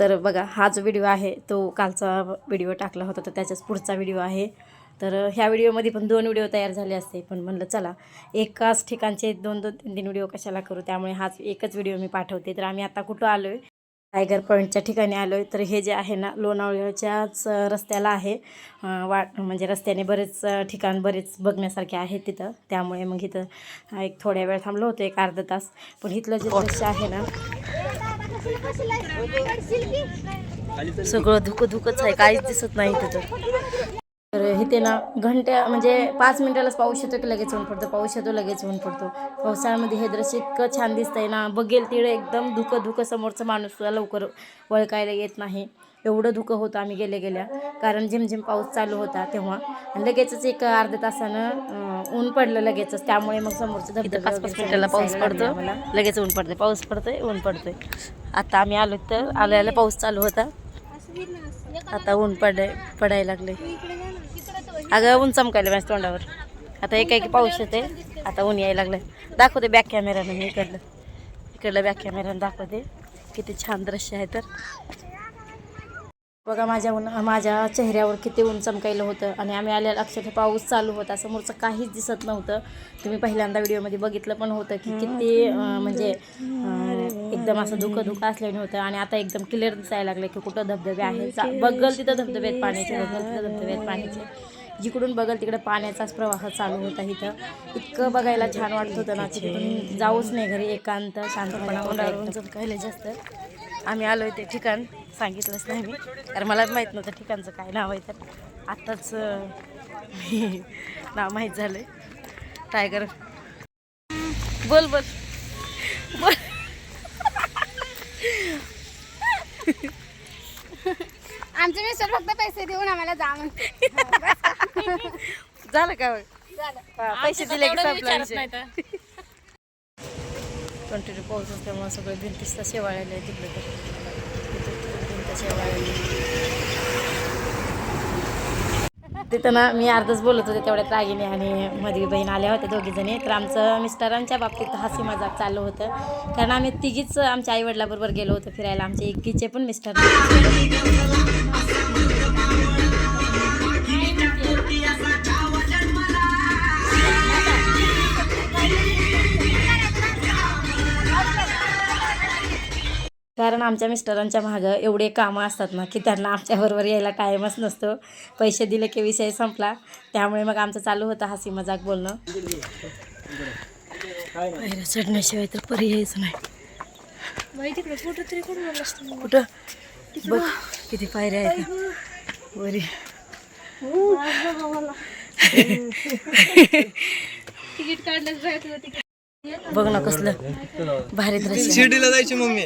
तर बघा हा जो व्हिडिओ आहे तो कालचा व्हिडिओ टाकला होता तर त्याच्याच पुढचा व्हिडिओ आहे. तर ह्या व्हिडिओमध्ये पण दोन व्हिडिओ तयार झाले असते पण म्हणलं चला एकाच ठिकाणचे दोन दोन तीन तीन व्हिडिओ कशाला करू? त्यामुळे हाच एकच व्हिडिओ मी पाठवते. तर आम्ही आता कुठं आलो आहे टायगर पॉईंटच्या ठिकाणी आलो आहे तर हे जे आहे ना लोणावळ्याच्याच रस्त्याला आहे. वाट म्हणजे रस्त्याने बरेच ठिकाण बरेच बघण्यासारखे आहेत तिथं. त्यामुळे मग इथं एक थोड्या वेळ थांबलो होतो एक अर्धा तास. पण इथलं जे दृश्य आहे ना सगळं धुकं धुकंच आहे काहीच दिसत नाही तिथं तर. इथे ना घंट्या म्हणजे पाच मिनिटालाच पाऊस येतो की लगेच होऊन पडतो पाऊस येतो लगेच होऊन पडतो. पावसाळ्यामध्ये हे दृश्य इतकं छान दिसतंय ना बघेल तिकडे एकदम धुकं धुकं समोरचं माणूस सुद्धा लवकर वळकायला येत नाही. एवढं धुकं होतं आम्ही गेल्या गेल्या. कारण झिमझिम पाऊस चालू होता तेव्हा. आणि लगेचच एक अर्ध्या तासानं ऊन पडलं लगेचच. त्यामुळे मग समोरचं धबधबा पाच पाच मिनिटाला पाऊस पडतो लगेच ऊन पडतंय. पाऊस पडतोय ऊन पडतोय. आता आम्ही आलो तर आल्याला पाऊस चालू होता. आता ऊन पडाय पडायला लागले अगं ऊन चमकायला माझ्या तोंडावर. आता एक एक पाऊस येते आता ऊन यायला लागलं दाखवते बॅक कॅमेरानं मी इकडलं. इकडलं बॅक कॅमेरानं दाखवते. किती छान दृश्य आहे तर. बघा माझ्या ऊन माझ्या चेहऱ्यावर किती ऊन चमकायलं होतं आणि आम्ही आल्याला अक्षरशः पाऊस चालू होता. समोरचं काहीच दिसत नव्हतं. तुम्ही पहिल्यांदा व्हिडिओमध्ये बघितलं पण होतं की किती म्हणजे एकदम असं धुकं धुकं असल्याने होतं आणि आता एकदम क्लिअर दिसायला लागलं की कुठं धबधबे आहेत. बघल तिथं धबधबे आहेत पाण्याचे बघल तिथं धबधबे आहेत पाण्याचे. जिकडून बघल तिकडे पाण्याचाच प्रवाह चालू होता इथं. इतकं बघायला छान वाटत होतं ना तिथून जाऊच नाही घरी एकांत शांतपणा जास्त. आम्ही आलो ते ठिकाण. सांगितलंच नाही मी. कारण मला माहीत नव्हतं ठिकाणचं काय नाव आहे तर आत्ताच नाव माहीत झालं टायगर बोल बोल. बोल. आमचे मिस्टर फक्त पैसे देऊन आम्हाला जा म्हणते. झालं का? हा, पैसे दिले की संपला विषय. कंटिन्यू पाऊस असल्यामुळे सगळे भिंतीस शेवाळ्याला आहे तिकडे तर. तिथं ना मी अर्धच बोलत होते तेवढ्यात रागिनी आणि मधवी बहीण आल्या होत्या दोघीजणी तर आमचं मिस्टरांच्या बाबतीत हसी मजाक चालू होतं. कारण आम्ही तिघीच आमच्या आई वडिलाबरोबर गेलो होतो फिरायला. आमचे एकीचे पण मिस्टर कारण आमच्या मिस्टरांच्या मागं एवढे कामं असतात ना की त्यांना आमच्याबरोबर यायला टाईमच नसतो. पैसे दिले की विषय संपला. त्यामुळे मग आमचं चालू होतं हसी मजाक बोलणं. पायऱ्या चढण्याशिवाय तर पर्यायच नाही. कुठं बघ किती पायऱ्या आहेत वरी. तिकीट काढलं जायचं तिकीट बघ ना कसलं भारी दृश्य शिर्डीला जायची मम्मी.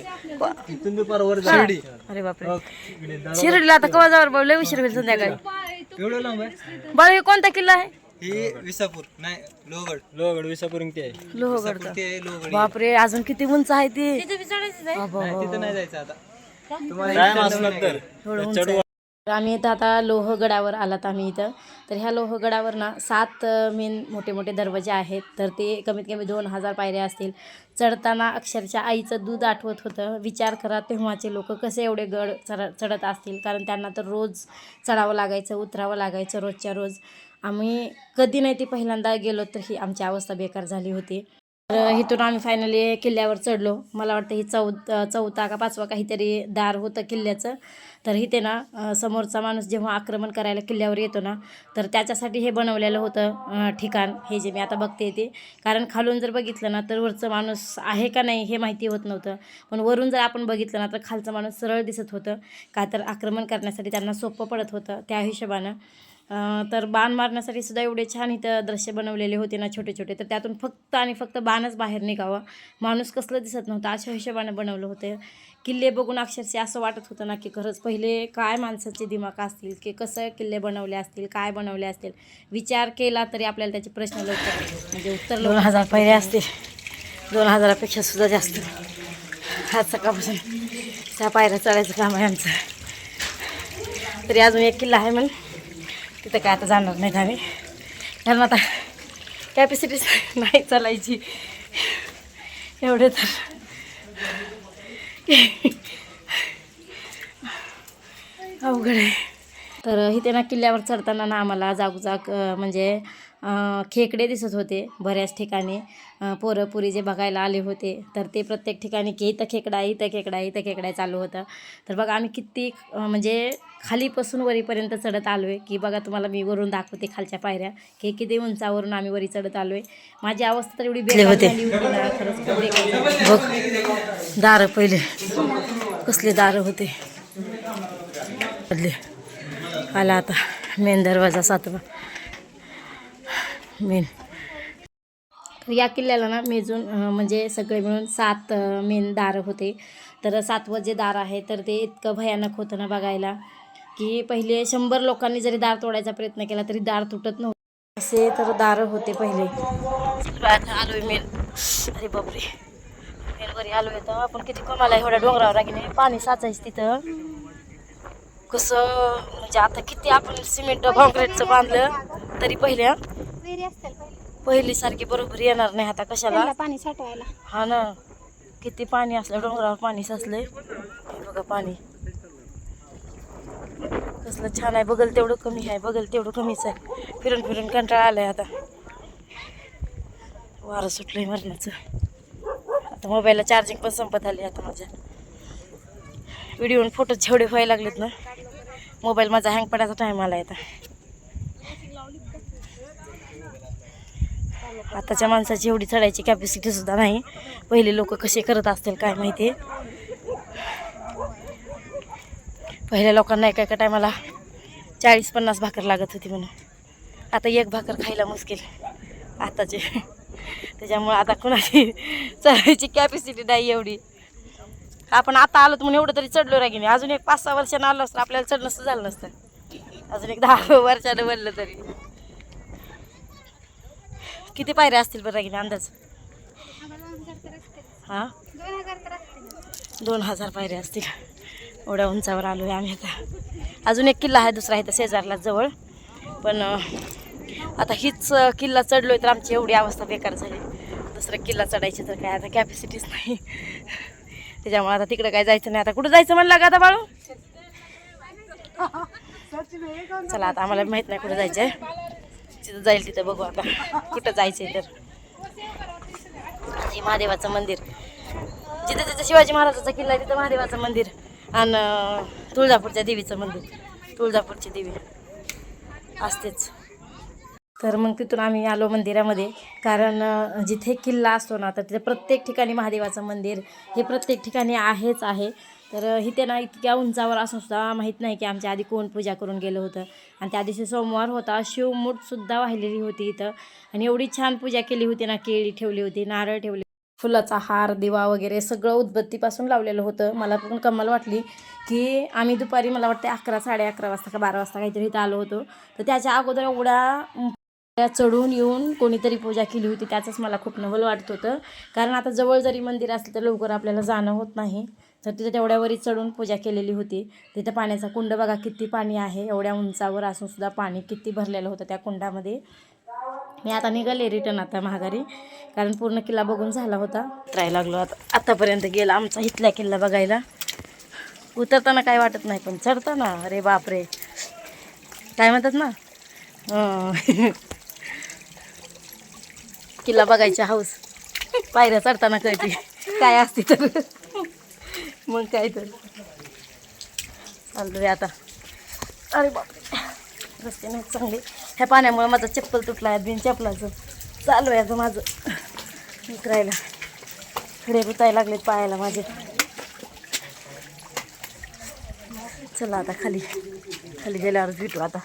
शिर्डी अरे बापरे. शिर्डीला आता कवा जावर बाबा? लय उशीर होईल संध्याकाळी. एवढं लांब आहे? बाळ हे कोणता किल्ला आहे? ही विसापूर. नाही लोहगड. लोहगड विसापूर ते आहे लोहगड बापरे अजून किती उंच आहे ते? तिथं नाही जायचं आता. तुम्हाला आहे. तर आम्ही इथं आता लोहगडावर आलात आम्ही इथं. तर ह्या लोहगडावर ना सात मेन मोठे मोठे दरवाजे आहेत. तर ते कमीत कमी दोन हजार पायऱ्या असतील. चढताना अक्षरशः आईचं दूध आठवत होतं. विचार करा तेव्हाचे लोक कसे एवढे गड चढ चढत असतील. कारण त्यांना तर रोज चढावं लागायचं उतरावं लागायचं रोजच्या रोज. आम्ही कधी नाही ते पहिल्यांदा गेलो तर ही आमची अवस्था बेकार झाली होती. तर इथून आम्ही फायनली किल्ल्यावर चढलो. मला वाटतं ही चौ चौथा का पाचवा काहीतरी दार होतं किल्ल्याचं. तर इथे ना समोरचा माणूस जेव्हा आक्रमण करायला किल्ल्यावर येतो ना तर त्याच्यासाठी हे बनवलेलं होतं ठिकाण. हे जे मी आता बघते ते. कारण खालून जर बघितलं ना तर वरचं माणूस आहे का नाही हे माहिती होत नव्हतं. पण वरून जर आपण बघितलं ना तर खालचं माणूस सरळ दिसत होतं. का तर आक्रमण करण्यासाठी त्यांना सोपं पडत होतं त्या हिशोबानं. तर बाण मारण्यासाठी सुद्धा एवढे छान इथं दृश्य बनवलेले होते ना छोटे छोटे. तर त्यातून फक्त आणि फक्त बाणच बाहेर निघावा. माणूस कसलं दिसत नव्हतं अशा हिशोबानं बनवलं होतं. किल्ले बघून अक्षरशः असं वाटत होतं ना की खरंच पहिले काय माणसाचे दिमाग असतील की कसं किल्ले बनवले असतील काय बनवले असतील? विचार केला तरी आपल्याला त्याचे प्रश्न लवकर म्हणजे उत्तर दोन हजार पहिले असतील. दोन हजारापेक्षा सुद्धा जास्त. आज सकाळपासून त्या पायऱ्या चढायचं काम आहे आमचं. तरी अजून एक किल्ला आहे म्हणून तिथं काय आता जाणार नाही आम्ही कारण आता कॅपॅसिटी नाही चालायची. एवढे तर. अवघड आहे. तर इथे ना किल्ल्यावर चढताना ना आम्हाला जागोजाग म्हणजे खेकडे दिसत होते बऱ्याच ठिकाणी. अं, पोरं पुरी जे बघायला आले होते. तर ते प्रत्येक ठिकाणी की इथं खेकडा इथं खेकडा इथं खेकडा चालू होतं. तर बघा आम्ही किती म्हणजे खालीपासून वरीपर्यंत चढत आलो आहे की बघा तुम्हाला मी वरून दाखवते खालच्या पायऱ्या. की किती उंचावरून आम्ही वरी चढत आलो आहे माझी अवस्था तर एवढी बेकार झाली होती ना खरंच. बघ दारं पहिले. कसले दारं होते. आला आता मेन दरवाजा सातवा. मेन. तर या किल्ल्याला ना मेजून म्हणजे सगळे मिळून सात मेन दारं होते. तर सातवं जे दार आहे तर ते इतकं भयानक होतं ना बघायला की पहिले शंभर लोकांनी जरी दार तोडायचा प्रयत्न केला तरी दार तुटत नव्हते. असे तर दारं होते पहिले. आलोय मेन. अरे बापरे. मेनवरी आलोय तर आपण किती कमाला एवढ्या डोंगरावर नाही पाणी साचायचं तिथं. कसं म्हणजे आता किती आपण सिमेंट कॉन्क्रीटचं बांधलं तरी पहिल्या विहिरी असतील पहिले. पहिली सारखी बरोबर येणार नाही आता कशाला? त्यांना पाणी साठवायला. हा ना. किती पाणी असलं डोंगरावर पाणी साचलंय. बघा पाणी. कसलं छान आहे बघल तेवढं कमी आहे बघल तेवढं कमीच आहे. फिरून फिरून कंटाळा आलाय आता. वारं सुटलंय मरणाचं. आता मोबाईलला चार्जिंग पण संपत आली आता माझ्या. व्हिडिओ फोटो जेवढे व्हायला लागलेत ना मोबाईल माझा हँग पडायचा टाईम आला आता. आताच्या माणसाची एवढी चढायची कॅपॅसिटी सुद्धा नाही. पहिले लोक कसे करत असतील काय माहिती? पहिल्या लोकांना एका एका टायमाला चाळीस पन्नास भाकर लागत होती म्हणून. आता एक भाकर खायला मुश्किल. आताचे. त्याच्यामुळं आता कुणाची चढायची कॅपॅसिटी नाही एवढी. आपण आता आलो तर म्हणून एवढं तरी चढलो रागी नाही अजून एक पाच सहा वर्षानं आलो असतं आपल्याला चढ नसतं झालं नसतं. अजून एक दहा वर्षानं बनलं तरी. किती पायऱ्या असतील बरं गेले अंदाज? हां? दोन हजार पायऱ्या असतील. एवढ्या उंचावर आलो आहे आम्ही आता. अजून एक किल्ला आहे दुसरा आहे तर शेजारला जवळ. पण आता हीच किल्ला चढलोय तर आमची एवढी अवस्था बेकार झाली. दुसरा किल्ला चढायची तर काय? आता कॅपॅसिटीच नाही. त्याच्यामुळे आता तिकडं काय जायचं नाही. आता कुठं जायचं म्हणलं का आता बाळू? चला आता आम्हाला माहीत नाही कुठं जायचं आहे तिथं जाईल तिथं बघू आता. कुठं जायचं आहे तर. हे महादेवाचं मंदिर. जिथं तिथं शिवाजी महाराजाचा किल्ला आहे तिथं महादेवाचं मंदिर आणि तुळजापूरच्या देवीचं मंदिर. तुळजापूरची देवी. असतेच. तर मग तिथून आम्ही आलो मंदिरामध्ये. कारण जिथे किल्ला असतो ना तर तिथे प्रत्येक ठिकाणी महादेवाचं मंदिर हे प्रत्येक ठिकाणी आहेच आहे. तर इथे ना इतक्या उंचावर असून सुद्धा माहीत नाही की आमच्या आधी कोण पूजा करून गेलं होतं. आणि त्या दिवशी सोमवार होता शिवमूठसुद्धा वाहिलेली होती इथं. आणि एवढी छान पूजा केली होती ना केळी ठेवली होती नारळ ठेवले फुलाचा हार दिवा वगैरे सगळं उदबत्तीपासून लावलेलं होतं. मला पण कमाल वाटली की आम्ही दुपारी मला वाटते अकरा साडे अकरा वाजता का बारा वाजता काहीतरी इथं आलो होतो. तर त्याच्या अगोदर एवढ्या चढून येऊन कोणीतरी पूजा केली होती त्याचंच मला खूप नवल वाटत होतं. कारण आता जवळ जरी मंदिर असलं तर लवकर आपल्याला जाणं होत नाही. तर तिथं तेवढ्यावरी चढून पूजा केलेली होती. तिथं पाण्याचा कुंड बघा किती पाणी आहे. एवढ्या उंचावर असून सुद्धा पाणी किती भरलेलं होतं त्या कुंडामध्ये. मी आता निघाले रिटर्न आता महागारी कारण पूर्ण किल्ला बघून झाला होता. उतरायला लागलो आता. आतापर्यंत गेला आमचा इथला किल्ला बघायला. उतरताना काय वाटत नाही पण चढताना अरे बापरे. काय म्हणतात ना? किल्ला बघायची हाऊस पायऱ्या चढताना कळते. काय असते तर. मग काय तर. चाललोय आता. अरे बापरे. रस्ते नाही चांगले. ह्या पाण्यामुळे माझं चप्पल तुटला आहे बिन चप्पलाचं. चालू आहे आता माझं. उतरायला खडे रुतायला लागलेत पायाला माझे. चला आता खाली. खाली गेल्यावरच भेटू आता.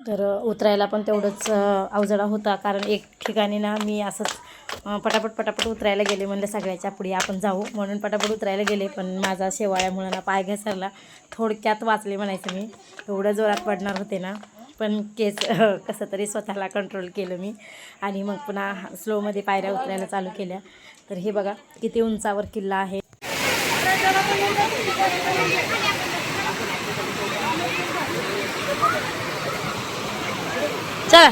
तर उतरायला पण तेवढंच अवजडा होता. कारण एक ठिकाणी ना मी असंच पटापट पटापट उतरायला गेले म्हणलं सगळ्याच्या पुढे आपण जाऊ. म्हणून पटापट उतरायला गेले पण माझा शेवाळ्यामुळं ना पाय घसरला. थोडक्यात वाचले म्हणायचं मी. एवढं जोरात पडणार होते ना. पण केस कसं तरी स्वतःला कंट्रोल केलं मी. आणि मग पुन्हा स्लोमध्ये पायऱ्या उतरायला चालू केल्या. तर हे बघा किती उंचावर किल्ला आहे. चल.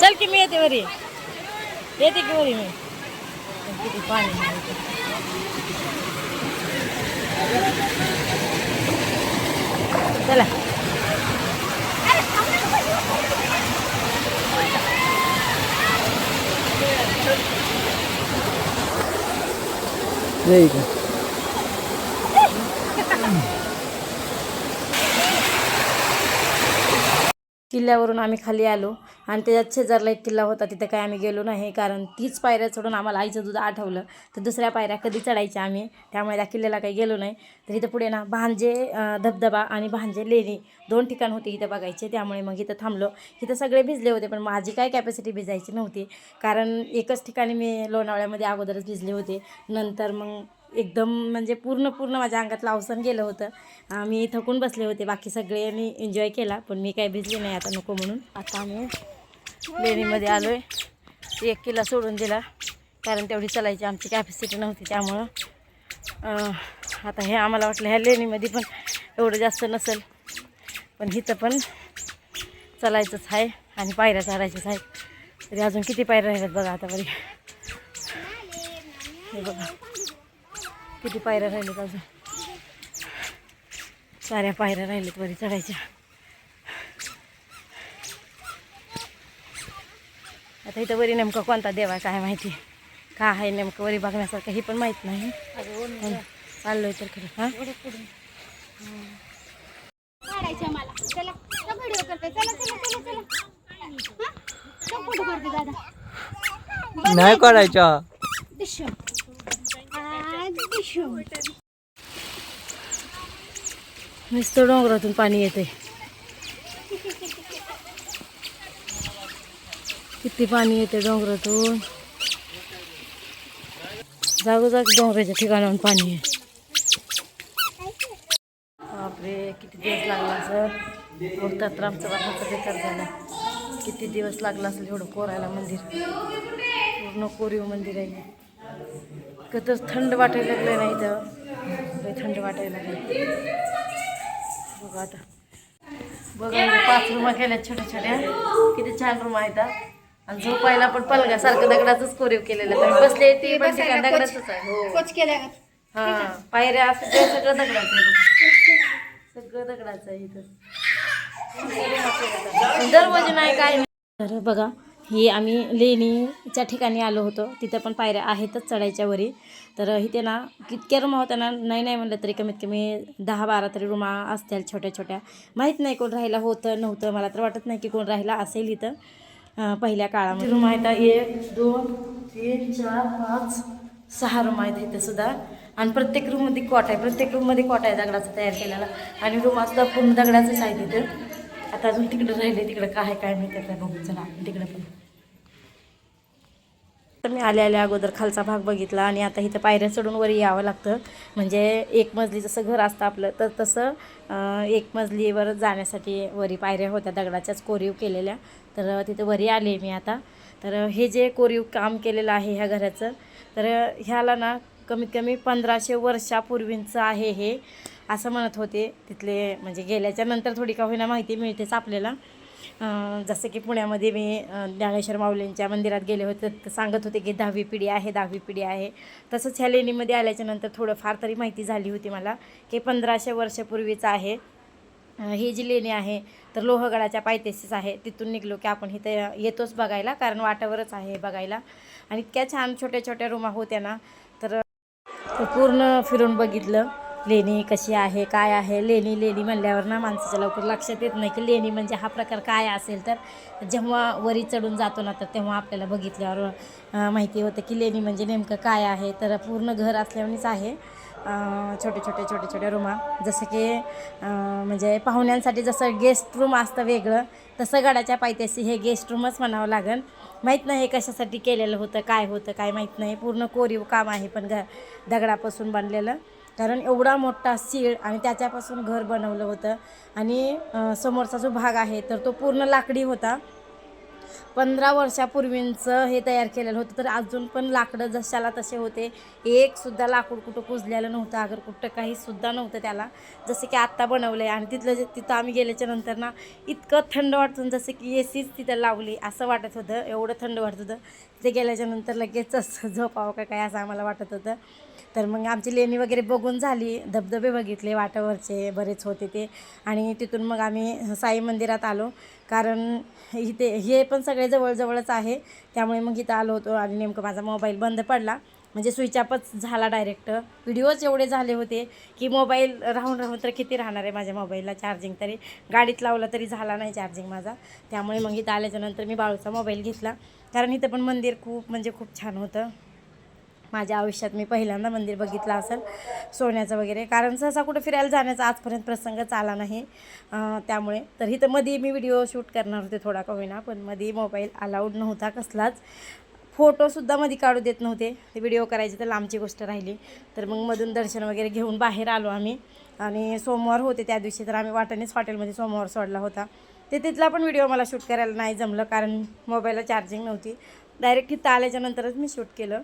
चल की मी येते वरी. येते घेऊन मी किती पाणी चला नाही का किल्ल्यावरून आम्ही खाली आलो. आणि त्याच्यात शेजारला एक किल्ला होता तिथं काय आम्ही गेलो नाही कारण तीच पायऱ्या चढून आम्हाला आईचं दूध आठवलं. तर दुसऱ्या पायऱ्या कधी चढायच्या आम्ही त्यामुळे त्या किल्ल्याला काही गेलो नाही. तर इथं पुढे ना भांजे धबधबा आणि भांजे लेणी दोन ठिकाण होते इथं बघायचे त्यामुळे मग इथं थांबलो. इथं सगळे भिजले होते पण माझी काय कॅपॅसिटी भिजायची नव्हती कारण एकच ठिकाणी मी लोणावळ्यामध्ये अगोदरच भिजले होते. नंतर मग एकदम म्हणजे पूर्ण पूर्ण माझ्या अंगातलं लावसन गेलं होतं. मी थकून बसले होते बाकी सगळ्यांनी एन्जॉय केला पण मी काय भिजले नाही आता नको म्हणून. आता आम्ही लेणीमध्ये आलो आहे एक किल्ला सोडून दिला. कारण तेवढी चालायची आमची कॅपॅसिटी नव्हती त्यामुळं. आता हे आम्हाला वाटलं ह्या लेणीमध्ये पण एवढं जास्त नसेल. पण इथं पण चालायचंच आहे आणि पायऱ्या चढायच्याच आहेत. तरी अजून किती पायऱ्या राहिल्यात बघा आता बरी. हे बघा. किती पायऱ्या राहिल्यात अजून. साऱ्या पायऱ्या राहिल्यात वरी चढायच्या. आता इथं वरी नेमकं कोणता देव आहे काय माहिती? का आहे नेमकं वरी बघण्यासारखं हे पण माहीत नाही. चाललोय तर खरं. हां? काढायच्या मला. चला. व्हिडिओ करते. चला चला चला चला. हा? चल फोटो करते दादा. नाही दिशम. नुसतं डोंगरातून पाणी येते किती पाणी येते डोंगरातून? जागोजागी डोंगराच्या ठिकाणाहून पाणी आहे. बापरे किती दिवस लागला असं बघतात रामचा बापाचा बेकार झालं. किती दिवस लागला असेल एवढं कोरायला मंदिर? पूर्ण कोरीव मंदिर आहे. कधीच थंड वाटायला लागलं नाही इथं. थंड वाटायला लागलं बघा आता. बघा पाच रूमा केल्या छोट्या छोट्या. किती छान रूम आहेत आणि झोपायला पण पलगासारखं दगडाचंच कोरीव केलेलं. तुम्ही बसले ते पण दगडाचंच आहे हो. कोच केल्या का? हा पायऱ्या असं ते सगळं दगडाचं आहे बघ. सगळं दगडाचं आहे इथं. दरवाजे नाही काय तर बघा ही आम्ही लेणीच्या ठिकाणी आलो होतो. तिथं पण पायऱ्या आहेतच चढायच्या वरी. तर इथे ना कितक्या रुमा होत्या ना नाही नाही म्हणलं तरी कमीत कमी दहा बारा तरी रुमा असतील छोट्या छोट्या. माहीत नाही कोण राहिला होतं नव्हतं. मला तर वाटत नाही की कोण राहिला असेल इथं. पहिल्या काळामध्ये. रूम आहेत एक दोन तीन चार पाच सहा रूम आहेत इथे सुद्धा. आणि प्रत्येक रूममध्ये कॉट आहे. प्रत्येक रूममध्ये कॉट आहे दगडाचा तयार केलेला. आणि रूम सुद्धा पूर्ण दगडाचंच आहे तिथं. आता अजून तिकडं राहिले तिकडं काय काय माहिती आता बघू चला. तिकडं पण. तर मी आल्या आल्या अगोदर खालचा भाग बघितला आणि आता इथं पायऱ्या चढून वर यावं लागतं. म्हणजे एक मजली जसं घर असतं आपलं तर तसं एक मजलीवर जाण्यासाठी वरी पायऱ्या होत्या दगडाच्याच कोरीव केलेल्या. तर तिथं वरी आले मी आता. तर हे जे कोरीव काम केलेलं आहे ह्या घराचं तर ह्याला ना कमीत कमी पंधराशे वर्षापूर्वींचं आहे हे असं म्हणत होते तिथले म्हणजे गेल्याच्यानंतर थोडी का होईना माहिती मिळतेच आपल्याला. जसं की पुण्यामध्ये मी ज्ञानेश्वर माऊलींच्या मंदिरात गेले होते तर सांगत होते की दहावी पिढी आहे दहावी पिढी आहे. तसंच ह्या लेणीमध्ये आल्याच्यानंतर थोडंफार थोडं फार तरी माहिती झाली होती मला की पंधराशे वर्षापूर्वीचं आहे. ही जी लेणी आहे तर लोहगडाच्या पायथ्याशीच आहे. तिथून निघलो की आपण इथे येतोच बघायला कारण वाटावरच आहे बघायला. आणि इतक्या छान छोट्या छोट्या रूमा होत्या ना तर पूर्ण फिरून बघितलं. लेणी कशी आहे काय आहे? लेणी लेणी म्हणल्यावर ना माणसाच्या लवकर लक्षात येत नाही की लेणी म्हणजे हा प्रकार काय असेल तर जेव्हा वरी चढून जातो ना तर तेव्हा आपल्याला बघितल्यावर माहिती होतं की लेणी म्हणजे नेमकं काय आहे. तर पूर्ण घर असल्यावरच आहे छोटे छोटे छोटे छोटे रूमा. जसं की म्हणजे पाहुण्यांसाठी जसं गेस्ट रूम असतं वेगळं तसं गडाच्या पायथ्याशी हे गेस्ट रूमच म्हणावं लागेल माहीत नाही हे कशासाठी केलेलं होतं काय होतं काय माहीत नाही. पूर्ण कोरीव काम आहे पण ग दगडापासून बनलेलं. कारण एवढा मोठा सीळ आणि त्याच्यापासून घर बनवलं होतं. आणि समोरचा जो भाग आहे तर तो पूर्ण लाकडी होता. पंधरा वर्षापूर्वींचं हे तयार केलेलं होतं तर अजून पण लाकडं जशाला तसे होते. एकसुद्धा लाकूड कुठं कुजलेलं नव्हतं अगर कुठं काहीसुद्धा नव्हतं त्याला. जसं की आत्ता बनवलं आहे आणि तिथलं तिथं आम्ही गेल्याच्यानंतर ना इतकं थंड वाटतं जसं की ए सीच तिथं लावली असं वाटत होतं एवढं थंड वाटत होतं. तिथे गेल्याच्यानंतर लगेचच झोपावं का काय असं आम्हाला वाटत होतं. तर मग आमची लेणी वगैरे बघून झाली. धबधबे बघितले वाटावरचे बरेच होते ते. आणि तिथून मग आम्ही साई मंदिरात आलो. कारण इथे हे पण सगळे जवळजवळच आहे. त्यामुळे मग इथं आलो होतो आणि नेमकं माझा मोबाईल बंद पडला. म्हणजे स्विच ऑफच झाला डायरेक्ट. व्हिडिओच एवढे झाले होते की मोबाईल राहून राहून तर किती राहणार आहे माझ्या मोबाईलला चार्जिंग तरी. गाडीत लावला तरी झाला नाही चार्जिंग माझा. त्यामुळे मग इथं आल्याच्यानंतर मी बाळूचा मोबाईल घेतला. कारण इथं पण मंदिर खूप म्हणजे खूप छान होतं. माझ्या आयुष्यात मी पहिल्यांदा मंदिर बघितलं असेल सोन्याचं वगैरे. कारण सहसा कुठं फिरायला जाण्याचा आजपर्यंत प्रसंगच आला नाही. त्यामुळे त्यामुळे. तर इथं मध्ये मी व्हिडिओ शूट करणार होते थोडा का होईना पण मध्ये मोबाईल अलाउड नव्हता कसलाच. फोटोसुद्धा मध्ये काढू देत नव्हते. ते व्हिडिओ करायची तर लांबची गोष्ट राहिली. तर मग मधून दर्शन वगैरे घेऊन बाहेर आलो आम्ही. आणि सोमवार होते त्या दिवशी तर आम्ही वाटानेच हॉटेलमध्ये सोमवार सोडला होता. ते तिथला पण व्हिडिओ मला शूट करायला नाही जमलं कारण मोबाईलला चार्जिंग नव्हती. डायरेक्ट इथं आल्याच्यानंतरच मी शूट केलं.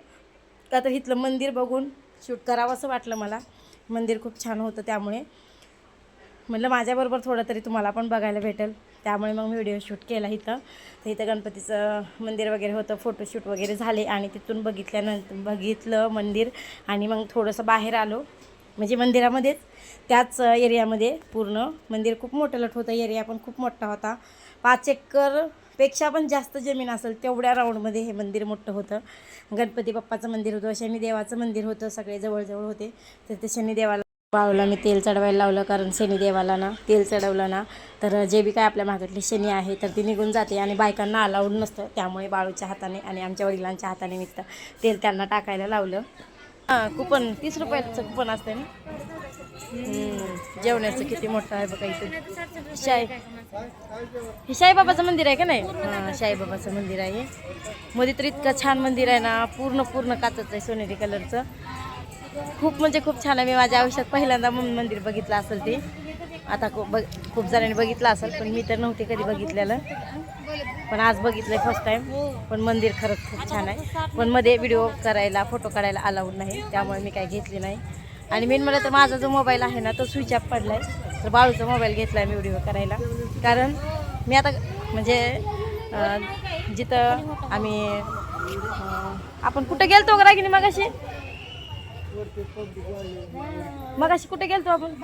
का तर इथलं मंदिर बघून शूट करावं असं वाटलं मला. मंदिर खूप छान होतं त्यामुळे. म्हटलं माझ्याबरोबर थोडं तरी तुम्हाला पण बघायला भेटेल. त्यामुळे मग मी व्हिडिओ शूट केला इथं. तर इथं गणपतीचं मंदिर वगैरे होतं फोटोशूट वगैरे झाले आणि तिथून बघितल्यानंतर बघितलं मंदिर आणि मग थोडंसं बाहेर आलो. म्हणजे मंदिरामध्येच. त्याच एरियामध्ये पूर्ण. मंदिर खूप मोठं लट होतं. एरिया पण खूप मोठा होता. पाच एकर पेक्षा पण जास्त जमीन असेल तेवढ्या राऊंडमध्ये हे मंदिर मोठं होतं. गणपती बाप्पाचं मंदिर होतं शनिदेवाचं मंदिर होतं सगळे जवळजवळ होते. तर ते शनिदेवाला बाळूला मी तेल चढवायला लावलं कारण शनिदेवाला ना तेल चढवलं ना तर जे बी काय आपल्या मागातली शनी आहे तर ती निघून जाते आणि बायकांना अलाउड नसतं. त्यामुळे बाळूच्या हाताने आणि आमच्या वडिलांच्या हाताने निघतं. तेल त्यांना टाकायला लावलं. हां कुपन तीस रुपयाचं कुपन असतं ना? जेवणाचं किती मोठं आहे बघा इथे. शाई हे साईबाबाचं मंदिर आहे का नाही? हां साईबाबाचं मंदिर आहे. मध्ये तर इतकं छान मंदिर आहे ना पूर्ण पूर्ण काचच आहे सोनेरी कलरचं. खूप म्हणजे खूप छान आहे. मी माझ्या आयुष्यात पहिल्यांदा मंदिर बघितलं असेल ते. आता खूप बघ खूप जणांनी बघितलं असेल पण मी तर नव्हते कधी बघितलेलं. पण आज बघितलं फर्स्ट टाईम पण मंदिर खरंच खूप छान आहे. पण मध्ये व्हिडिओ करायला फोटो काढायला अलाउड नाही. त्यामुळे मी काय घेतली नाही. आणि मेन मला तर माझा जो मोबाईल आहे ना तो स्विच ऑफ पडला आहे तर बाळूचा मोबाईल घेतला आहे मी व्हिडिओ करायला. कारण मी आता म्हणजे जिथं आम्ही आपण कुठं गेलतो का रागिनी मगाशी? मगाशी कुठे गेलतो आपण?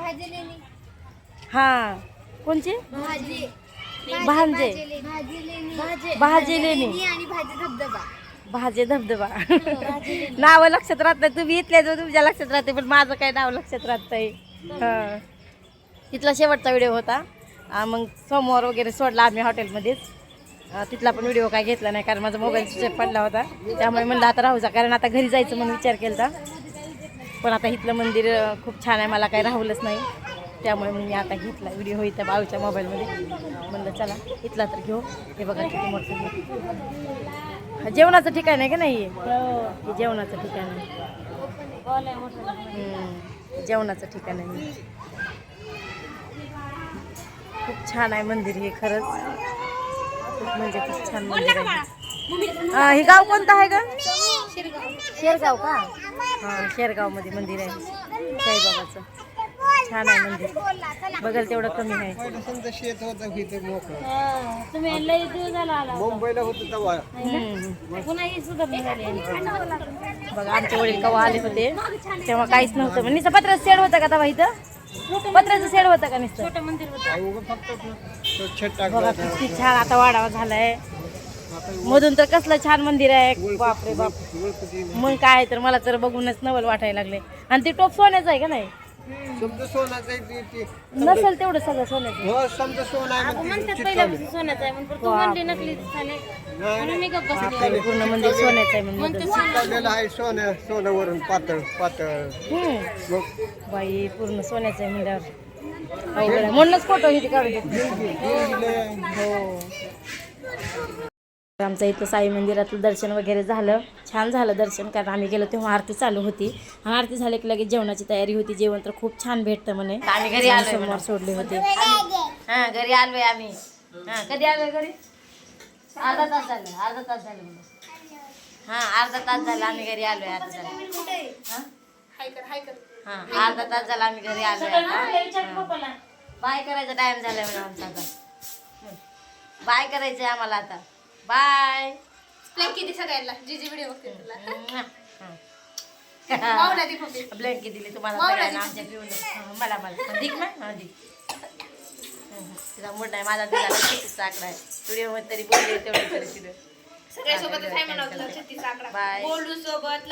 हां. कोणची? भाजी. भांजे. भाजी लेणी. भाजी लेणी आणि भाजी धबधबा. भाजे धबधबा. नाव लक्षात राहत नाही. तुम्ही इथल्या जो तुमच्या लक्षात राहते पण माझं काय नाव लक्षात राहत नाही. हां. तिथला शेवटचा व्हिडिओ होता. मग सोमवार वगैरे सोडला आम्ही हॉटेलमध्येच. तिथला पण व्हिडिओ काय घेतला नाही कारण माझा मोबाईल स्विच पडला होता. त्यामुळे म्हणलं आता राहू जा कारण आता घरी जायचं म्हणून विचार केला पण आता इथलं मंदिर खूप छान आहे. मला काही राहुलच नाही. त्यामुळे मग मी आता घेतला व्हिडिओ इथं बाळूच्या मोबाईलमध्ये. म्हणलं चला इथला तर घेऊ. हे बघा किती मोठं हे. जेवणाचं ठिकाण आहे का नाही? हे? जेवणाचं ठिकाण आहे. जेवणाचं ठिकाण आहे. खूप छान आहे मंदिर हे खरंच. खूप म्हणजे खूप छान मंदिर आहे. हा, हे गाव कोणतं आहे का शेरगाव का? हां शेरगावमध्ये मंदिर आहे. साईबाबाचं. छान आहे मंदिर बघाल तेवढं कमी आहे समजा शेत होतं इथे मोकळं. मुंबईला होतं तेव्हा. हम्म. बघा आमचे वडील केव्हा आले होते. तेव्हा काहीच नव्हतं. म्हणजे नुसतं पत्र्याचं शेड होतं का तेव्हा इथं? पत्र्याचं शेड होतं का नुसतं? उगं फक्त तो छत बघा टाकलं किती छान आता वाढावा झालाय. मधून तर कसलं छान मंदिर आहे. बापरे बाप. मग काय तर मला तर बघूनच नवल वाटायला लागले. आणि ते टोप सोन्याचं आहे का नाही? समजा सोनाचं आहे ते नसेल तेवढं सगळं सोन्याचं. हो समजा सोनं आहे ते. नाही बापरे, पूर्ण मंदिर सोन्याचं आहे म्हणून चिटकवलेलं आहे सोनं सोन्यावरून पातळ पातळ. हम्म. मग बाई पूर्ण सोन्याचं आहे म्हणल्यावर. अवघड आहे. म्हणूनच फोटो इथे काढू देत हो. आमचं इथं साई मंदिरातलं दर्शन वगैरे झालं. छान झालं दर्शन कारण आम्ही गेलो तेव्हा आरती चालू होती. आणि आरती झाली की लगेच जेवणाची तयारी होती. जेवण तर खूप छान भेटतं म्हणे. आम्ही घरी आलो सोमवार सोडले होते. हा घरी आलोय आम्ही. हा कधी आलोय घरी? अर्धा तास झालं अर्धा तास झालं हा अर्धा तास झाला आम्ही घरी आलोय आता झालं हा? हा अर्धा तास झाला आम्ही घरी आलोय आता. बाय करायचा टाइम झालाय म्हणून आमचा आता. बाय करायचंय आम्हाला आता. बाय. किती सगळ्यांना जी जी व्हिडिओ बघते तुला. ब्लँकेट दिली तुम्हाला. सगळ्यांना आमच्या पिऊन मला मला दिक ना? हा दिक तिचा मोठा आहे माझा तिला छत्तीसचा आकडा आहे. व्हिडिओमध्ये तरी बोलले तेवढे तरी तिथं सगळ्यासोबतच आहे म्हणा तुला छत्तीस आकडा बाय बोलू सोबत.